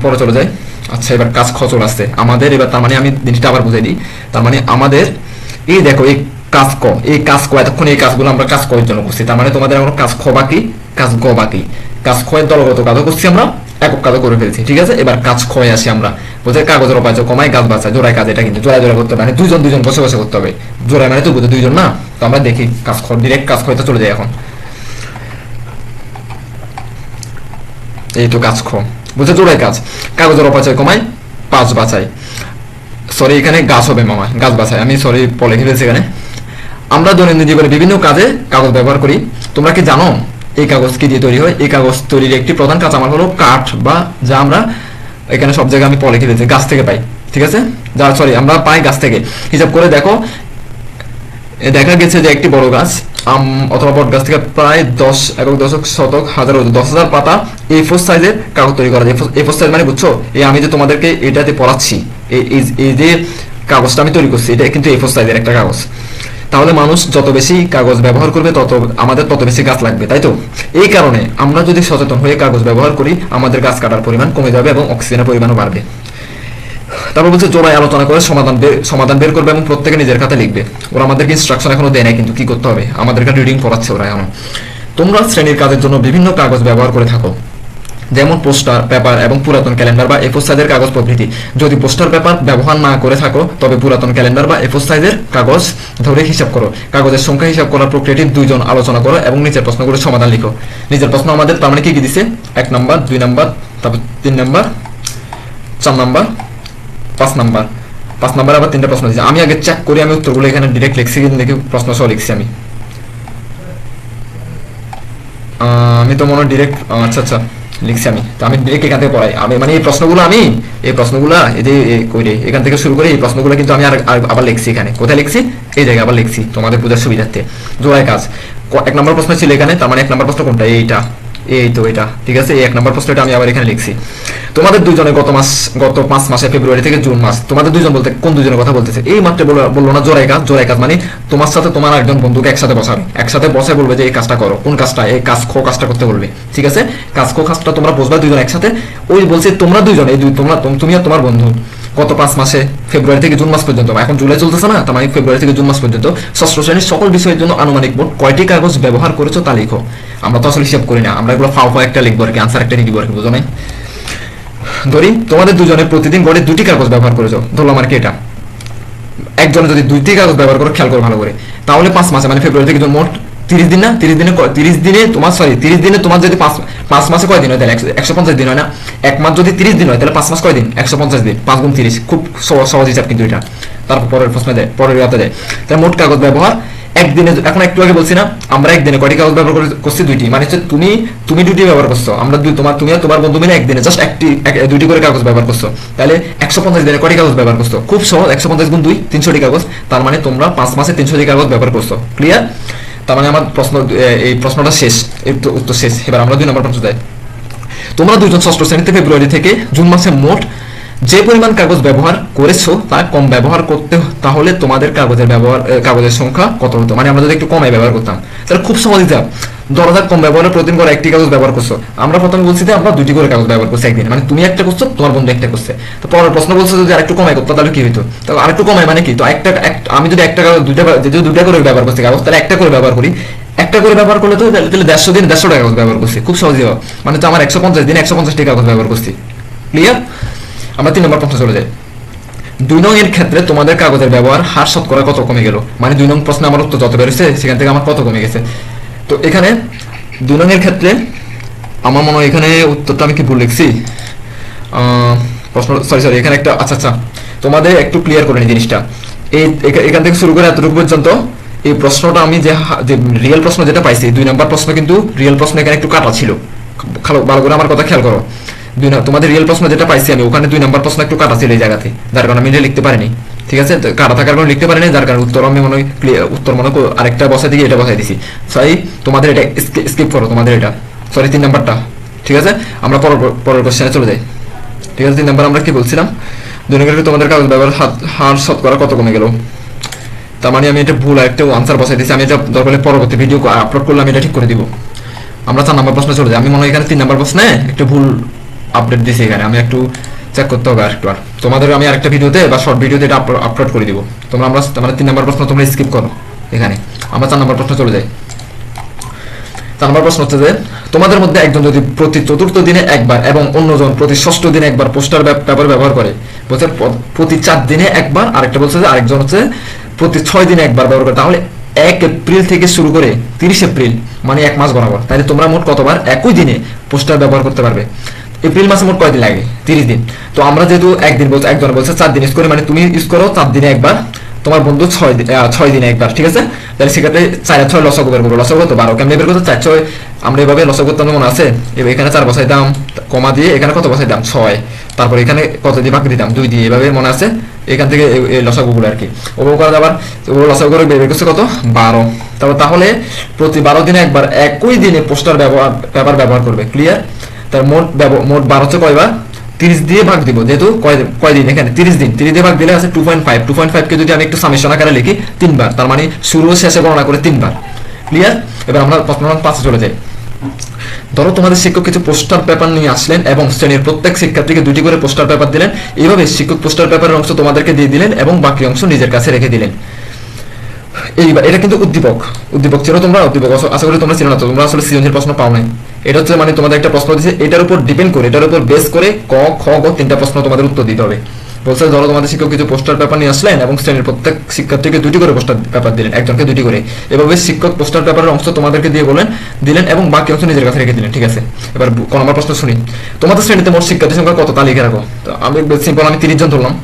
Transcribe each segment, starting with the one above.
পরে চলে যাই। আচ্ছা এবার কাজ খ চলে আসছে আমাদের এবার তার মানে আমি জিনিসটা আবার বুঝাই দিই। তার মানে আমাদের, এই দেখো, এই কাজ ক, এই কাজ ক, এতক্ষণ এই কাজগুলো আমরা কাজ করার জন্য করছি। তার মানে তোমাদের এখন কাজ খ বাকি, কাজ গ বাকি। কাজ খয়ের দলগত কাজও করছি আমরা, একক কাজও করে ফেলেছি, ঠিক আছে? এবার কাজ খয়ে আসি আমরা। বলছে কাগজের অপায় কমায় গাছ বাঁচায়, জোড়ায় কাজ, এটা কিন্তু জোড়ায় জোড়া করতে হবে। মানে দুজন দুজন বসে বসে করতে হবে। জোড়ায় মানে তো বুঝে, দুইজন না? তো আমরা দেখি, কাজ খ ডিরেক্ট কাজ খয়তে চলে যাই এখন। এই তো কাজ খ। বুঝতে জোড়ায় কাজ। কাগজের অপচয় কমায় পাঁচ বাঁচায় সরি এখানে গাছ হবে মামা, গাছ বাঁচায় আমি সরি পলে ফেলেছি এখানে। আমরা দৈনন্দিন জীবনে বিভিন্ন কাজে কাগজ ব্যবহার করি। তোমরা কি জানো, এই কাগজ কি দিয়ে তৈরি হয়? এই কাগজ তৈরির একটি প্রধান কাঁচামাল হলো কাঠ বা যা আমরা এখানে সব জায়গায় আমি পলে ফেলেছি, গাছ থেকে পাই। ঠিক আছে? যা সরি আমরা পাই গাছ থেকে। হিসাব করে দেখো দেখা গেছে যে একটি বড় গাছ অথবা বট গাছ থেকে প্রায় দশ একক দশক শতক হাজার দশ হাজার পাতা এ ফোর সাইজের কাগজ তৈরি করা যায়। এ ফোর সাইজ মানে বুঝছ? এই আমি যে তোমাদেরকে এটাতে পড়াচ্ছি এই যে কাগজটা আমি তৈরি করছি, এটা কিন্তু এ ফোর সাইজের একটা কাগজ। তাহলে মানুষ যত বেশি কাগজ ব্যবহার করবে, তত আমাদের তত বেশি গাছ লাগবে, তাই তো? এই কারণে আমরা যদি সচেতন হয়ে কাগজ ব্যবহার করি, আমাদের গাছ কাটার পরিমাণ কমে যাবে এবং অক্সিজেনের পরিমাণও বাড়বে। তারপর বলছে, জোড়ায় আলোচনা করে সমাধান সমাধান বের করবে এবং প্রত্যেকে নিজের খাতে লিখবে। ওরা আমাদেরকে ইনস্ট্রাকশন এখনও দেয় নাই, কিন্তু কি করতে হবে? আমাদেরকে রিডিং পড়াচ্ছে ওরা এখনও। তোমরা শ্রেণির কাজের জন্য বিভিন্ন কাগজ ব্যবহার করে থাকো। যেমন পোস্টার, পেপার এবং পুরাতন ক্যালেন্ডার বা এফোর সাইজের কাগজ প্রভৃতি। যদি পোস্টার, পেপার ব্যবহার না করে থাকো, তবে পুরাতন ক্যালেন্ডার বা এফোর সাইজের কাগজ ধরে হিসাব করো। কাগজের সংখ্যা হিসাব করার প্রক্রিয়াটি দুইজন আলোচনা করো এবং নিচের প্রশ্নগুলোর সমাধান লিখো। নিজের প্রশ্ন আমাদের, তার মানে কি কি দিছে? এক নাম্বার, দুই নাম্বার, তারপর তিন নাম্বার, চার নাম্বার পাঁচ নাম্বার পাঁচ নাম্বার আবার তিনটা প্রশ্ন দিয়েছে। আমি আগে চেক করি, আমি উত্তরগুলো এখানে ডিরেক্ট লিখছি, কিন্তু দেখি প্রশ্ন সহ লিখছি আমি। আমি তো মনে ডিরেক্ট আচ্ছা আচ্ছা লিখছি আমি। তো আমি ডিরেক্ট এখান থেকে পড়াই। আমি মানে এই প্রশ্নগুলো আমি, এই প্রশ্নগুলো, এই যে করে এখান থেকে শুরু করে এই প্রশ্নগুলো কিন্তু আমি আর আবার লিখছি এখানে। কোথায় লিখছি? এই জায়গায় আবার লিখছি তোমাদের বোঝার সুবিধার্থে। জোড়ায় কাজ। এক নম্বর প্রশ্ন ছিল এখানে, তার মানে এক নম্বর প্রশ্ন কোনটা? এইটা। এই তো এটা, ঠিক আছে? এই এক নম্বর প্রশ্নটা আমি আবার এখানে লিখছি। তোমাদের দুজনে গত মাস, গত পাঁচ মাসে ফেব্রুয়ারি থেকে জুন মাস, তোমাদের দুজন বলতে কোন দুজনের কথা বলতেছে? এই মাত্র বলল না জোড়াই কাজ জোড়াই কাজ মানে তোমার সাথে তোমার একজন বন্ধুকে একসাথে বসাবে। একসাথে বসে বলবে যে এই কাজটা করো। কোন কাজটা? এই কাজ খো কাজটা করতে বলবে। ঠিক আছে? কাজ খো কাজটা তোমরা বসবা দুজন একসাথে। ওই বলছে তোমরা দুজন, এই তোমরা তোম- তুমি আর তোমার বন্ধু। গত পাঁচ মাসে, ফেব্রুয়ারি থেকে জুন মাস পর্যন্ত এখন জুলাই চলতেছে না, তার মানে ফেব্রুয়ারি থেকে জুন মাস পর্যন্ত, ষষ্ঠ শ্রেণির সকল বিষয়ের জন্য আনুমানিক মোট কয়টি কাগজ ব্যবহার করেছ তা লিখো। আমরা তো আসলে হিসাব করি না আমরা এগুলো ফাও ফাও একটা লিখব আর কি আনসার একটা লিখব আর কি, বুঝো নাই? ধরি, তোমাদের দুজনে প্রতিদিন গড়ে দুটি কাগজ ব্যবহার করেছ, ধরলাম আর কি এটা। একজনে যদি দুইটি কাগজ ব্যবহার করো, খেয়াল করো ভালো করে। তাহলে পাঁচ মাসে মানে ফেব্রুয়ারি থেকে জুন মোট তিরিশ দিন না? তিরিশ দিনে তিরিশ দিনে তোমার সরি তিরিশ দিনে তোমার যদি পাঁচ পাঁচ মাসে কয় দিন হয়? তাহলে একশো- পঞ্চাশ দিন হয় না? এক মাস যদি তিরিশ দিন হয়, তাহলে পাঁচ মাস কয় দিন? একশো পঞ্চাশ দিন, পাঁচ গুণ তিরিশ। খুব সহজ সহজ হিসাব কিন্তু এটা। তারপর পরের প্রশ্নে দেয় পরের ইয়াতে দেয় তাহলে মোট কাগজ ব্যবহার, একদিনে এখন একটু আগে বলছি না, আমরা একদিনে কয়টি কাগজ ব্যবহার করে- করছি? দুইটি। মানে হচ্ছে তুমি তুমি দুটি ব্যবহার করছ। আমরা দুই, তোমার, তুমি আর তোমার বন্ধু মিলে একদিনে জাস্ট একটি, এক- দুইটি করে কাগজ ব্যবহার করছ। তাহলে একশো পঞ্চাশ দিনে কয়টি কাগজ ব্যবহার করছ? খুব সহজ, একশো পঞ্চাশ গুণ দুই, তিনশোটি কাগজ। তার মানে তোমরা পাঁচ মাসে তিনশোটি কাগজ ব্যবহার করছ। ক্লিয়ার তার মানে আমার প্রশ্ন এই প্রশ্নটা শেষ উত্তর শেষ। এবার আমরা দুই নম্বর প্রশ্ন দেয় তোমরা দুজন ষষ্ঠ শ্রেণীতে ফেব্রুয়ারি থেকে জুন মাসে মোট যে পরিমাণ কাগজ ব্যবহার করেছ তা কম ব্যবহার করতে তাহলে তোমাদের কাগজের ব্যবহার কাগজের সংখ্যা কত হতো? মানে আমরা যদি একটু কমে ব্যবহার করতাম, তাহলে খুব সহজ হিসাব দশ হাজার কম ব্যবহারে প্রতিদিন করে একটি কাগজ ব্যবহার করছ। আমরা প্রথমে বলছি যে আমরা দুটি করে কাগজ ব্যবহার করছি একদিন। মানে তুমি একটা করছ, তোমার বন্ধু একটা করছে। তো পরের প্রশ্ন বলছো যদি আরেকটু কমাই করতো, তাহলে কি হতো তাহলে আরেকটু কমাই মানে কি? তো একটা আমি যদি একটা কাগজ দুইটা যদি দুইটা করে ব্যবহার করছি কাগজ, তাহলে একটা করে ব্যবহার করি। একটা করে ব্যবহার করলে তো তাহলে দেড়শো দিন দেড়শো টাকা কাগজ ব্যবহার করছি। খুব সহজ। মানে তো আমার একশো পঞ্চাশ দিন একশো পঞ্চাশ টাকা কাগজ ব্যবহার করছি। ক্লিয়ার আমরা তিন নম্বর প্রশ্ন চলে যাই। দুই নং এর ক্ষেত্রে তোমাদের কাগজের ব্যবহার হার শতকরা কত কমে গেল? মানে দুই নং প্রশ্নে আমার উত্তর যত বেড়েছে সেখান থেকে আমার কত কমে গেছে? তো এখানে দুই নং এর ক্ষেত্রে আমার মনে হয় এখানে উত্তরটা আমি কি ভুল লিখছি? প্রশ্ন সরি সরি এখানে একটা আচ্ছা আচ্ছা তোমাদের একটু ক্লিয়ার করে নি জিনিসটা। এই এখান থেকে শুরু করে এতটুকু পর্যন্ত এই প্রশ্নটা আমি যে রিয়েল প্রশ্ন যেটা পাইছি, দুই নম্বর প্রশ্ন কিন্তু রিয়েল প্রশ্ন এখানে একটু কাটা ছিল। ভালো করে আমার কথা খেয়াল করো। দুই তোমাদের রিয়েল প্রশ্ন যেটা পাইছি আমি, ওখানে দুই নম্বর প্রশ্ন একটু কাটা ছিল এই জায়গাতে, যার কারণে আমি লিখতে পারিনি। ঠিক আছে? কাটা থাকার কারণে লিখতে পারিনি, যার কারণে উত্তর আমি মনে হয় উত্তর মনে আরেকটা বসাই দিকে এটা বসাই দিছি সরি তোমাদের এটা স্কিপ করো, তোমাদের এটা। সরি তিন নাম্বারটা। ঠিক আছে? আমরা পরের পরের কোশ্চেনে চলে যাই। ঠিক আছে, তিন নাম্বার আমরা কি বলছিলাম? নম্বরে তোমাদের কাগজ ব্যবহার হাত- হার শতকরা কত কমে গেল? তার মানে আমি এটা ভুল একটা আনসার বসাই দিয়েছি, আমি এটা দরকার পরবর্তী ভিডিও আপলোড করলে আমি এটা ঠিক করে দিব। আমরা চার নাম্বার প্রশ্নে চলে যাই। আমি মনে হয় এখানে তিন নাম্বার প্রশ্নে একটা ভুল আপডেট দিছি এখানে। আমি একটু চেক করতে হবে আর একটু আর। তোমাদের আমি আরেকটা ভিডিওতে বা শর্ট ভিডিওতে এটা আপলোড করে দিব। তোমরা আমরা মানে তিন নম্বর প্রশ্ন তোমরা স্কিপ করো এখানে। আমরা চার নম্বর প্রশ্ন চলে যাই চার নম্বর প্রশ্ন হচ্ছে যে, তোমাদের মধ্যে একজন যদি প্রতি চতুর্থ দিনে একবার এবং অন্যজন প্রতি ষষ্ঠ দিনে একবার পোস্টার পেপার ব্যবহার করে, বলছে প্রতি চার দিনে একবার, আরেকটা বলছে যে আরেকজন হচ্ছে প্রতি ছয় দিনে একবার ব্যবহার করে। তাহলে এক এপ্রিল থেকে শুরু করে তিরিশ এপ্রিল মানে এক মাস বরাবর, তাহলে তোমরা মোট কতবার? একই দিনে পোস্টার ব্যবহার করতে পারবে। এপ্রিল মাসে মোট কয়দিন লাগে? তিরিশ দিন। তো আমরা যেহেতু একদিন বলছে, একজন বলছে, চার দিন ইউজ করি মানে তুমি ইউজ করো চার দিনে একবার। তোমার বন্ধু ছয় দিন ছয় দিনে একবার, ঠিক আছে? তাহলে সেক্ষেত্রে চার ছয় লসক বের করব। লসক তো বারো। কেমনি বের করতে চার, ছয়। আমরা এভাবে লসক করতে মনে আছে। এখানে চার বসাই দাম, কমা দিয়ে এখানে কত বসাই দাম? ছয়। তারপর এখানে কত দিয়ে বাকি দিতাম? দুই দিয়ে। এভাবে মনে আছে? এখান থেকে এই- এই আর কি। ওগুলো করা যাবার লসাগু করে বের করছে কত? বারো। তারপর তাহলে প্রতি বারো দিনে একবার একই দিনে পোস্টার ব্যবহার, পেপার ব্যবহার করবে। ক্লিয়ার তার মোট মোট বার হচ্ছে কয়বার? তিরিশ দিয়ে ভাগ দিব, যেহেতু কয় কয়দিন এখানে? তিরিশ দিন। তিরিশ দিয়ে ভাগ দিলে আছে two point five two point ফাইভকে যদি আমি একটু সামেশন আকারে লিখি, তিনবার। তার মানে শুরু শেষে গণনা করে তিনবার। ক্লিয়ার এবার আমরা প্রশ্ন পাঁচে চলে যাই। ধরো তোমাদের শিক্ষক কিছু পোস্টার পেপার নিয়ে আসলেন এবং শ্রেণির প্রত্যেক শিক্ষার্থীকে দুটি করে পোস্টার পেপার দিলেন। এইভাবে শিক্ষক পোস্টার পেপারের অংশ তোমাদেরকে দিয়ে দিলেন এবং বাকি অংশ নিজের কাছে রেখে দিলেন। এইবার, এটা কিন্তু উদ্দীপক। উদ্দীপক ছিল তোমরা? উদ্দীপক আশা করি তোমরা ছিল না তোমরা আসলে সৃজনশীল প্রশ্ন পাও নাই। এটা হচ্ছে মানে তোমাদের একটা প্রশ্ন দিচ্ছে এটার উপর ডিপেন্ড করে, এটার উপর বেস করে ক, খ, গ তিনটা প্রশ্ন তোমাদের উত্তর দিতে হবে। বলছে, ধরো তোমাদের শিক্ষক কিছু পোস্টার পেপার নিয়ে আসলেন এবং শ্রেণির প্রত্যেক শিক্ষার্থীকে দুটি করে পোস্টার পেপার দিলেন, একজনকে দুটি করে। এভাবে শিক্ষক পোস্টার পেপারের অংশ তোমাদেরকে দিয়ে বলেন, দিলেন এবং বাকি অংশ নিজের কাছে রেখে দিলেন, ঠিক আছে? এবার বু- ক নম্বর প্রশ্ন শুনি। তোমাদের শ্রেণীতে মোট শিক্ষার্থী সংখ্যা কত? তালিকা রাখো। তো আমি সিম্পল আমি তিরিশ জন ধরলাম।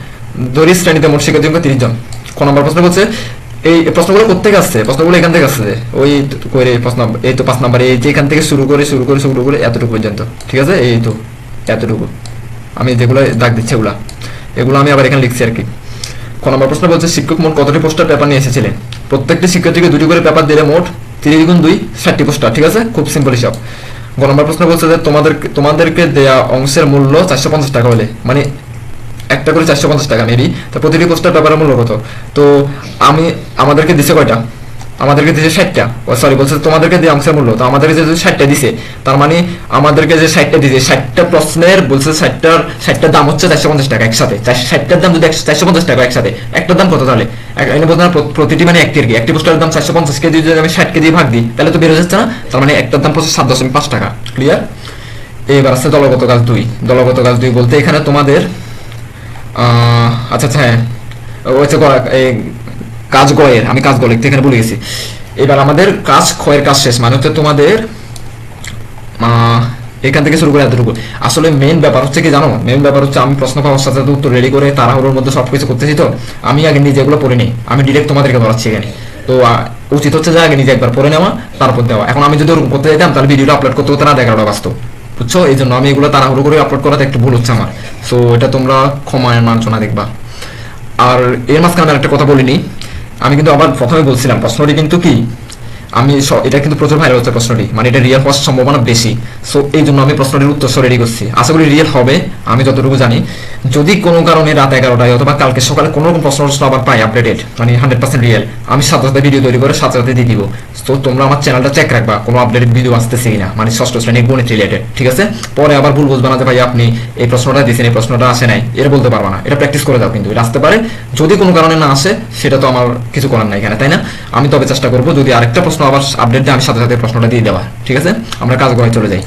ধরি শ্রেণীতে মোট শিক্ষার্থী সংখ্যা তিরিশ জন। ক নম্বর প্রশ্ন বলছে এই প্রশ্নগুলো কোথেকে আসছে? প্রশ্নগুলো এখান থেকে আসছে। ওই তো- কই রে প্রশ্ন, এই তো পাঁচ নাম্বার, এই যে এখান থেকে শুরু করে শুরু করে শুরু করে এতটুকু পর্যন্ত। ঠিক আছে? এই তো, এতটুকু। আমি যেগুলো দাগ দিচ্ছি এগুলা। এগুলো আমি আবার এখানে লিখছি আর কি। ক নম্বর প্রশ্ন বলছে, শিক্ষক মোট কতটি পোস্টার পেপার নিয়ে এসেছিলেন? প্রত্যেকটি শিক্ষার্থীকে দুটি করে পেপার দিলে মোট তিরিশ গুণ দুই, ষাটটি পোস্টার। ঠিক আছে? খুব সিম্পল হিসাব। গ নম্বর প্রশ্ন বলছে যে, তোমাদের, তোমাদেরকে দেয়া অংশের মূল্য চারশো পঞ্চাশ টাকা হলে। মানে একটা করে চারশো পঞ্চাশ টাকা মেবি তো প্রতিটি পোস্টার পেপারের মূল্য কত? তো আমি আমাদেরকে দিছে কয়টা? আমাদেরকে দিছে ষাটটা। ও সরি বলছে তোমাদেরকে দিয়ে অংশের মূল্য। তো আমাদেরকে যে ষাটটা দিছে তার মানে আমাদেরকে যে ষাটটা দিছে ষাটটা প্রশ্নের বলছে ষাটটার ষাটটার দাম হচ্ছে চারশো পঞ্চাশ টাকা একসাথে। ষাটটার দাম যদি চারশো পঞ্চাশ টাকা একসাথে একটার দাম কত তাহলে? এনে বলতে না, প্রতিটি মানে একটি কি। একটি পোস্টারের দাম চারশো পঞ্চাশ কেজি যদি আমি ষাট কেজি ভাগ দিই তাহলে তো বেরো যাচ্ছে না? তার মানে একটার দাম পড়ছে সাত দশমিক পাঁচ টাকা। ক্লিয়ার এবার আছে দলগত কাজ দুই। দলগত কাজ দুই বলতে এখানে তোমাদের আচ্ছা আচ্ছা হ্যাঁ। ও এই কাজ গয়ের আমি কাজ গয় লিখতে এখানে ভুলে গেছি। এবার আমাদের কাজ, ক্ষয়ের কাজ শেষ মানে হচ্ছে তোমাদের এখান থেকে শুরু করে এতটুকু। আসলে মেইন ব্যাপার হচ্ছে কি জানো? মেইন ব্যাপার হচ্ছে আমি প্রশ্ন পাওয়ার সাথে সাথে উত্তর রেডি করে তাড়াহুড়োর মধ্যে সবকিছু করতেছি তো। আমি আগে নিজে এগুলো পড়ে নিই। আমি ডিরেক্ট তোমাদেরকে ধরাচ্ছি এখানে। তো উচিত হচ্ছে যে আগে নিজে একবার পড়ে নেওয়া, তারপর দেওয়া। এখন আমি যদি ওরকম করতে যেতাম, তাহলে ভিডিওটা আপলোড করতে হতো না দেখাটা বাস্তব। বুঝছ? এই জন্য আমি এগুলো তাড়াহুড়ো করে আপলোড করাতে একটু ভুল হচ্ছে আমার। সো এটা তোমরা ক্ষমায় মানছো দেখবা। আর এর মাঝখানে আমি একটা কথা বলিনি। আমি কিন্তু আবার প্রথমে বলছিলাম, প্রশ্নটি কিন্তু কি? আমি এটা কিন্তু প্রচুর ভাইরাল হচ্ছে প্রশ্নটি। মানে এটা রিয়েল হওয়ার সম্ভাবনা বেশি। সো এই জন্য আমি প্রশ্নটির উত্তর রেডি করছি। আশা করি রিয়েল হবে, আমি যতটুকু জানি। যদি কোনো কারণে রাত এগারোটায় অথবা কালকে সকালে কোনো রকম প্রশ্ন প্রশ্ন আবার পাই আপডেটেড মানে হান্ড্রেড পার্সেন্ট রিয়েল আমি সাথে সাথে ভিডিও তৈরি করে সাথে সাথে দিয়ে দিব। তো তোমরা আমার চ্যানেলটা চেক রাখবা, কোনো আপডেটেড ভিডিও আসতেছে কিনা মানে ষষ্ঠ শ্রেণির গণিত রিলেটেড ঠিক আছে? পরে আবার ভুল বুঝবে না যে ভাই আপনি এই প্রশ্নটা দিয়েছেন, এই প্রশ্নটা আসে নাই, এটা বলতে পারবা না, এটা প্র্যাকটিস করে দাও কিন্তু, এটা আসতে পারে। যদি কোনো কারণে না আসে, সেটা তো আমার কিছু করার নাই এখানে, তাই না? আমি তবে চেষ্টা করব যদি আরেকটা প্রশ্ন আবার আপডেট দেয়, আমি সাথে সাথে প্রশ্নটা দিয়ে দেওয়া, ঠিক আছে? আমরা কাজ করে চলে যাই।